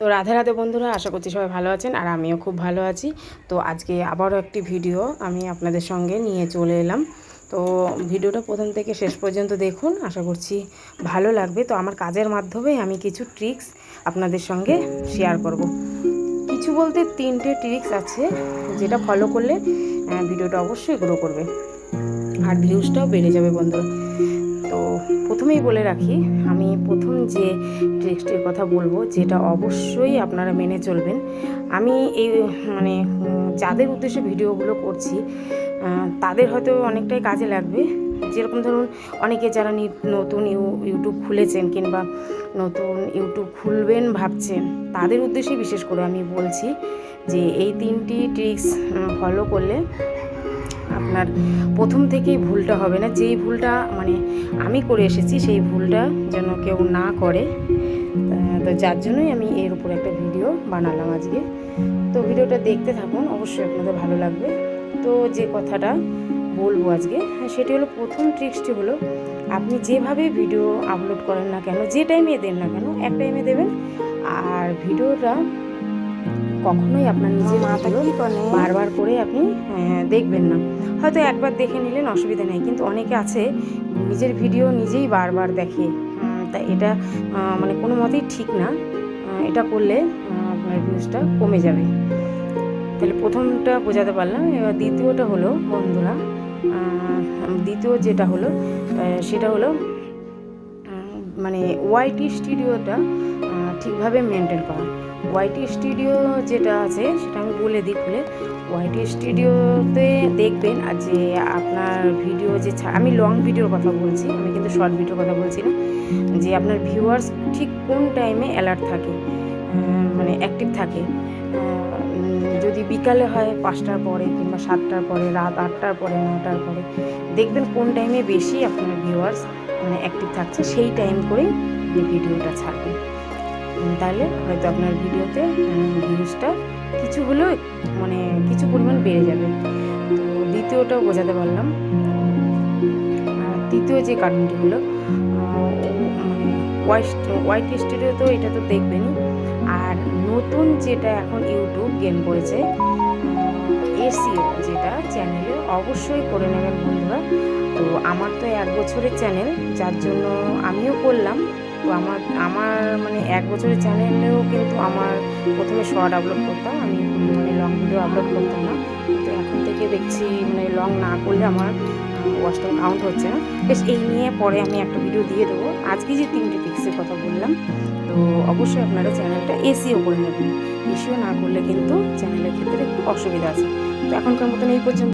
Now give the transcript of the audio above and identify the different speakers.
Speaker 1: তো রাধে রাধে বন্ধুরা, আশা করছি সবাই ভালো আছেন আর আমিও খুব ভালো আছি। তো আজকে আবারও একটি ভিডিও আমি আপনাদের সঙ্গে নিয়ে চলে এলাম। তো ভিডিওটা প্রথম থেকে শেষ পর্যন্ত দেখুন, আশা করছি ভালো লাগবে। তো আমার কাজের মাধ্যমে আমি কিছু ট্রিক্স আপনাদের সঙ্গে শেয়ার করব। কিছু বলতে তিনটে ট্রিক্স আছে যেটা ফলো করলে ভিডিওটা অবশ্যই গ্রো করবে। আর ভিউজটাও বেড়ে যাবে বন্ধুরা। তো প্রথমেই বলে রাখি, আমি প্রথম যে ট্রিক্সটির কথা বলব, যেটা অবশ্যই আপনারা মেনে চলবেন। আমি এই মানে যাদের উদ্দেশ্যে ভিডিওগুলো করছি তাদের হয়তো অনেকটাই কাজে লাগবে। যেরকম ধরুন, অনেকে যারা নতুন ইউ- ইউটিউব খুলেছেন কিংবা নতুন ইউটিউব খুলবেন ভাবছেন, তাদের উদ্দেশ্যে বিশেষ করে আমি বলছি যে, এই তিনটি ট্রিক্স ফলো করলে আপনার প্রথম থেকেই ভুলটা হবে না। যেই ভুলটা মানে আমি করে এসেছি সেই ভুলটা যেন কেউ না করে। তো যার জন্যই আমি এর উপর একটা ভিডিও বানালাম আজকে। তো ভিডিওটা দেখতে থাকুন অবশ্যই আপনাদের ভালো লাগবে। তো যে কথাটা বলব আজকে হ্যাঁ, সেটি হলো প্রথম ট্রিক্সটি হলো আপনি যেভাবে ভিডিও আপলোড করেন না কেন যে টাইমে দেন না কেন এক টাইমে দেবেন। আর ভিডিওটা কখনোই আপনার নিজের ভিডিও বারবার করে আপনি দেখবেন না। হয়তো একবার দেখে নিলেন, অসুবিধা নেই। কিন্তু অনেকে আছে, নিজের ভিডিও নিজেই বারবার দেখে। তা এটা মানে কোনো মতেই ঠিক না। এটা করলে আপনার ভিউজটা কমে যাবে। তাহলে প্রথমটা বোঝাতে পারলাম, এবার দ্বিতীয়টা হলো, বন্ধুরা দ্বিতীয় যেটা হলো সেটা হলো মানে ওয়াইটি স্টুডিওটা ঠিকভাবে মেনটেন করা ওয়াইটি স্টুডিও যেটা আছে, সেটা আমি বলে দিই খুলে। ওয়াইটি স্টুডিওতে দেখবেন আর যে আপনার ভিডিও যে আমি লং ভিডিওর কথা বলছি, আমি কিন্তু শর্ট ভিডিওর কথা বলছি না। যে আপনার ভিউয়ার্স ঠিক কোন টাইমে অ্যালার্ট থাকে মানে অ্যাক্টিভ থাকে। যদি বিকালে হয় পাঁচটার পরে কিংবা সাতটার পরে, রাত আটটার পরে, নটার পরে, দেখবেন কোন টাইমে বেশি আপনার ভিউয়ার্স মানে অ্যাক্টিভ থাকছে, সেই টাইম করেই ভিডিওটা ছাড়বেন। তাহলে হয়তো আপনার ভিডিওতে ভিউজটা কিছু হলেও মানে কিছু পরিমাণ বেড়ে যাবে। তো দ্বিতীয়টাও বোঝাতে পারলাম। আর তৃতীয় যে কারণটি হলো মানে ওয়াইট স্টুডিও তো এটা তো দেখবেনই। আর নতুন যেটা এখন ইউটিউব গেম করেছে এসিও যেটা চ্যানেলে অবশ্যই করে নেবেন বন্ধুরা। তো আমার তো এক বছরের চ্যানেল যার জন্য আমিও করলাম। তো আমার আমার মানে এক বছরের চ্যানেলেও কিন্তু আমার প্রথমে শর্ট আপলোড করতাম। আমি মানে লং ভিডিও আপলোড করতাম না। কিন্তু এখন থেকে দেখছি মানে লং না করলে আমার ওয়াচ টাইম কাউন্ট হচ্ছে না। বেশ, এই নিয়ে পরে আমি একটা ভিডিও দিয়ে দেবো। আজকে যে তিনটে টিক্সের কথা বললাম, তো অবশ্যই আপনারা চ্যানেলটা এসিও করে নেবেন। এসিও না করলে কিন্তু চ্যানেলের ক্ষেত্রে একটু অসুবিধা আছে। তো এখনকার মতন এই পর্যন্ত।